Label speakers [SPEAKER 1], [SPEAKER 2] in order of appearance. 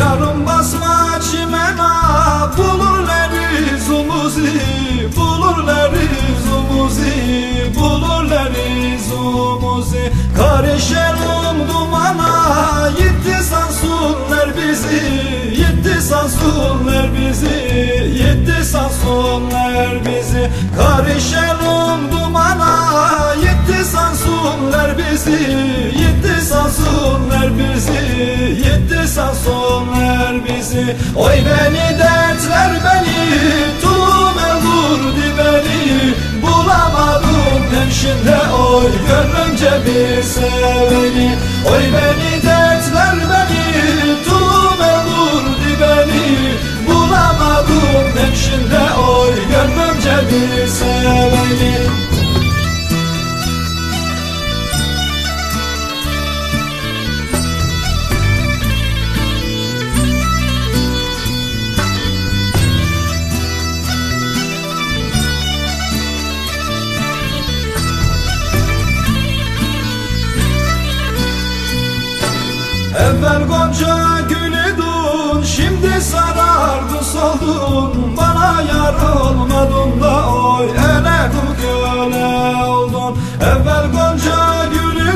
[SPEAKER 1] Yarın basma çimena Bulurlar izumuzu Bulurlar izumuzu Bulurlar izumuzu Karışalım dumana Yitti sansunlar bizi. Yitti sansunlar bizi Yitti sansunlar bizi. Karışalım dumana Yitti sansunlar bizi. Yitti sansınlar bizi. Oy beni dertler beni Tulum vurdu beni Bulamadım hemşinde oy Gönlümce bir seveni. Oy beni dertler beni Tulum vurdu beni Bulamadım hemşinde oy Gönlümce bir seveni Evvel Gonca